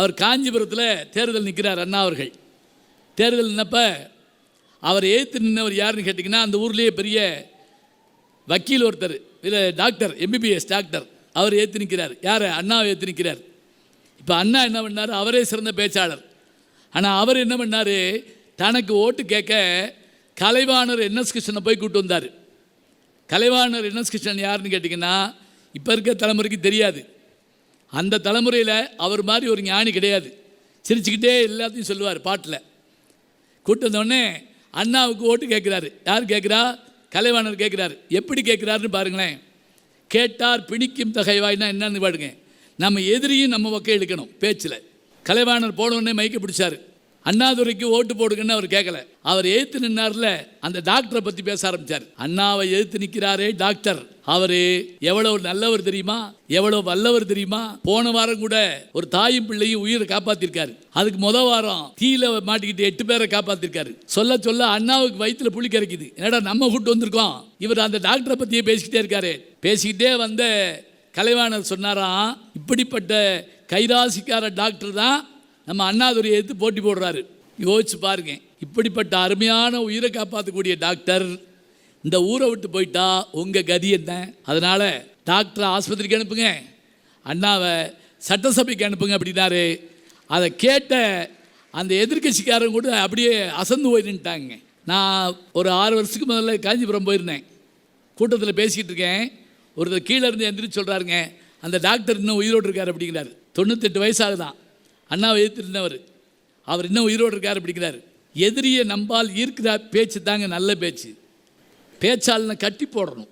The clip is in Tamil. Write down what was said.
அவர் காஞ்சிபுரத்தில் தேர்தல் நிற்கிறார் அண்ணா அவர்கள். தேர்தல் நின்னப்போ அவர் எதிர்த்து நின்றவர் யாருன்னு கேட்டிங்கன்னா அந்த ஊர்லேயே பெரிய வக்கீல் ஒருத்தர் இல்லை டாக்டர் எம்பிபிஎஸ் டாக்டர். அவர் ஏற்று நிற்கிறார் யார்? அண்ணாவை ஏற்று நிற்கிறார் இப்போ அண்ணா என்ன பண்ணார்? அவரே சிறந்த பேச்சாளர். ஆனால் அவர் என்ன பண்ணார்? தனக்கு ஓட்டு கேட்க கலைவாணர் என்எஸ் கிருஷ்ணனை போய் கூட்டு வந்தார். கலைவாணர் என்எஸ் கிருஷ்ணன் யாருன்னு கேட்டிங்கன்னா இப்போ இருக்க தலைமுறைக்கு தெரியாது. அந்த தலைமுறையில் அவர் மாதிரி ஒரு ஞானி கிடையாது. சிரிச்சுக்கிட்டே எல்லாத்தையும் சொல்லுவார் பாட்டில். கூட்டு வந்தோடனே அண்ணாவுக்கு ஓட்டு கேட்குறாரு யார் கேட்குறா கலைவாணர் கேட்குறாரு எப்படி கேட்குறாருன்னு பாருங்களேன். கேட்டார் பிணிக்கும் தகைவாய்னா என்னன்னு பாருங்க. நம்ம எதிரியும் நம்ம பக்கம் எடுக்கணும் பேச்சில். கலைவாணர் போனோடனே மைக்கை பிடிச்சாரு. அண்ணாதுரைக்கு ஓட்டு போடுங்கன்னு அவர் கேட்கல அவர் எதிர்த்து நின்னார்ல அந்த டாக்டரை பற்றி பேச ஆரம்பிச்சார். அண்ணாவை எதிர்த்து நிற்கிறாரே டாக்டர். அவரு எவ்வளவு நல்லவர் தெரியுமா? எவ்வளவு வல்லவர் தெரியுமா? போன வாரம் கூட ஒரு தாயும் பிள்ளையும் உயிரை காப்பாத்திருக்காரு. அதுக்கு முத வாரம் தீயில மாட்டிக்கிட்டு எட்டு பேரை காப்பாத்திருக்காரு. சொல்ல சொல்ல அண்ணாவுக்கு வயிற்றுல புளி கரைக்குது. என்னடா நம்ம கூட்டு வந்திருக்கோம்? இவர் அந்த டாக்டரை பற்றியே பேசிக்கிட்டே இருக்காரு. பேசிக்கிட்டே வந்த கலைவாணர் சொன்னாராம் இப்படிப்பட்ட கைராசிக்கார டாக்டர் தான் நம்ம அண்ணாதுரையை எடுத்து போட்டி போடுறாரு. யோசிச்சு பாருங்க. இப்படிப்பட்ட அருமையான உயிரை காப்பாற்றக்கூடிய டாக்டர் இந்த ஊரை விட்டு போயிட்டா உங்கள் கதி என்ன? அதனால் டாக்டரை ஆஸ்பத்திரிக்கு அனுப்புங்க. அண்ணாவை சட்டசபைக்கு அனுப்புங்க அப்படின்னாரு. அதை கேட்ட அந்த எதிர்க்கட்சிக்காரங்க கூட அப்படியே அசந்து போயிருந்துட்டாங்க நான் ஒரு ஆறு வருஷத்துக்கு முதல்ல காஞ்சிபுரம் போயிருந்தேன். கூட்டத்தில் பேசிக்கிட்டு இருக்கேன். ஒருத்தர் கீழே இருந்து எந்திரிச்சு சொல்கிறாருங்க அந்த டாக்டர் இன்னும் உயிரோடு இருக்கார் அப்படிங்கிறாரு. தொண்ணூத்தெட்டு வயசாகுதான் அண்ணாவை எதிர்த்திருந்தவர். அவர் இன்னும் உயிரோடு இருக்கார் பிடிக்கிறார். எதிரியை நம்பால் ஈர்க்கிற பேச்சு தாங்க நல்ல பேச்சு. பேச்சாளனை கட்டி போடணும்.